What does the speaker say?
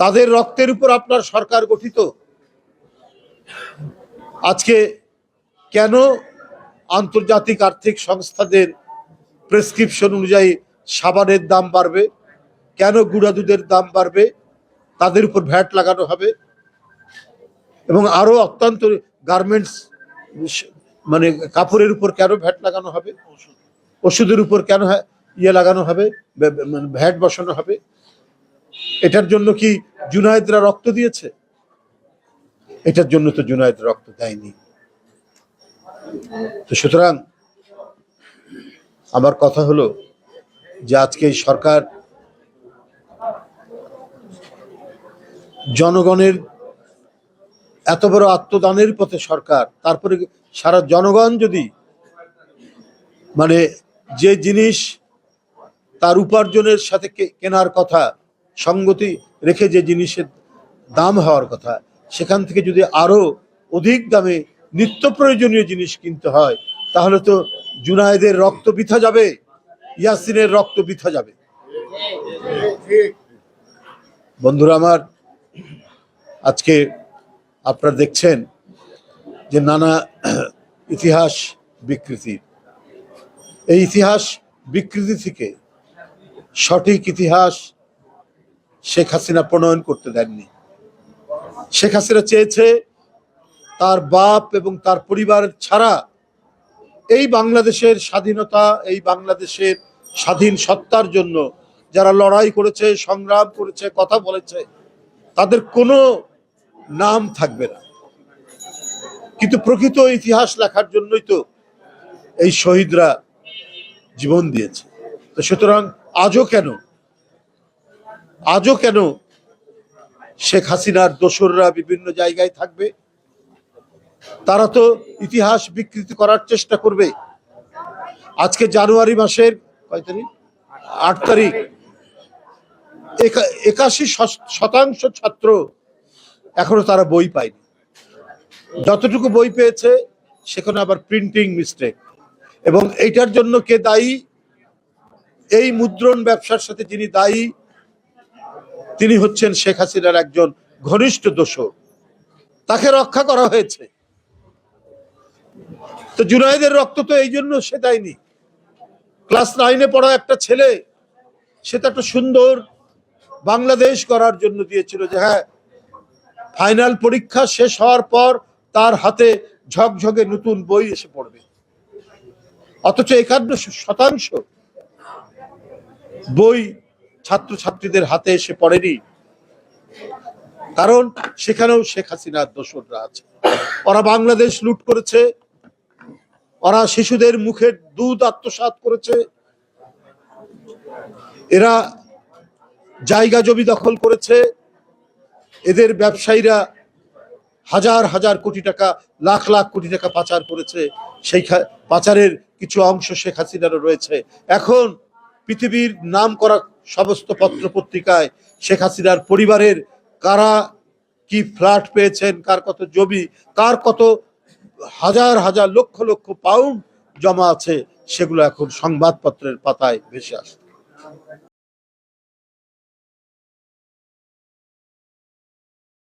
তাদের রক্তের উপর আপনার সরকার গঠিত। আজকে কেন আন্তর্জাতিক আর্থিক সংস্থাদের প্রেসক্রিপশন অনুযায়ী সাবানের দাম বাড়বে? কেন গুঁড়া দুধের দাম বাড়বে? তাদের উপর ভ্যাট লাগানো হবে? এবং আরও অত্যন্ত গার্মেন্টস মানে কাপড়ের উপর কেন ভ্যাট লাগানো হবে? ওষুধের উপর কেন ইয়ে লাগানো হবে? ভ্যাট বসানো হবে? এটার জন্য কি জুনায়েদরা রক্ত দিয়েছে? এটার জন্য তো জুনায়েদ রক্ত দেয়নি। তো সুতরাং আমার কথা হলো যে আজকে এই সরকার জনগণের এত বড় আত্মদানের পথে সরকার, তারপরে সারা জনগণ যদি মানে যে জিনিস তার উপার্জনের সাথে কেনার কথা সঙ্গতি রেখে যে জিনিসের দাম হওয়ার কথা, সেখান থেকে যদি আরও অধিক দামে নিত্য প্রয়োজনীয় জিনিস কিনতে হয়, তাহলে তো জুনায়েদের রক্ত বৃথা যাবে, ইয়াসিনের রক্ত বৃথা যাবে। বন্ধুরা আমার, আজকে আপনারা দেখছেন যে নানা ইতিহাস বিকৃতি। এই ইতিহাস বিকৃতি থেকে সঠিক ইতিহাস শেখ হাসিনা প্রণয়ন করতে দেননি। শেখ হাসিনা চেয়েছে তার বাপ এবং তার পরিবার ছাড়া এই বাংলাদেশের স্বাধীনতা, এই বাংলাদেশের স্বাধীন সত্তার জন্য যারা লড়াই করেছে, সংগ্রাম করেছে, কথা বলেছে, তাদের কোনো নাম থাকবে না। কিন্তু প্রকৃত ইতিহাস লেখার জন্যই তো এই শহীদরা জীবন দিয়েছে। তো সুতরাং আজও কেন আজও কেন শেখ হাসিনার দোসররা বিভিন্ন জায়গায় থাকবে? তারা তো ইতিহাস বিকৃতি করার চেষ্টা করবে। আজকে জানুয়ারি মাসের কয় তারিখ? আট তারিখ। একা- একাশি শতাংশ ছাত্র এখনও তারা বই পায়নি। যতটুকু বই পেয়েছে, সেখানে আবার প্রিন্টিং মিস্টেক এবং এইটার জন্য কে দায়ী? এই মুদ্রণ ব্যবসার সাথে যিনি দায়ী তিনি হচ্ছেন শেখ হাসিনার একজন ঘনিষ্ঠ দোষর। তাকে রক্ষা করা হয়েছে। তো জুনাইদের রক্ত তো এই জন্য সে দেয়নি। ক্লাস নাইনে পড়া একটা ছেলে, সে তো একটা সুন্দর বাংলাদেশ করার জন্য দিয়েছিল যে হ্যাঁ ফাইনাল পরীক্ষা শেষ হওয়ার পর তার হাতে ঝকঝকে নতুন বই এসে পড়বে। অথচ একান্ন শতাংশ বই ছাত্রছাত্রীদের হাতে এসে পড়েনি। কারণ সেখানেও শেখ হাসিনার দোসররা আছে। ওরা বাংলাদেশ লুট করেছে। ওরা শিশুদের মুখের দুধ আত্মসাৎ করেছে। এরা জায়গা জমি দখল করেছে। এদের ব্যবসায়ীরা হাজার হাজার কোটি টাকা, লাখ লাখ কোটি টাকা পাচার করেছে। সেই পাচারের কিছু অংশ শেখ হাসিনারও রয়েছে। এখন পৃথিবীর নাম করা সমস্ত পত্র পত্রিকায় শেখ হাসিনার পরিবারের কারা কি ফ্ল্যাট পেয়েছেন, কার কত জমি, কার কত হাজার হাজার লক্ষ লক্ষ পাউন্ড জমা আছে, সেগুলো এখন সংবাদপত্রের পাতায় ভেসে আসে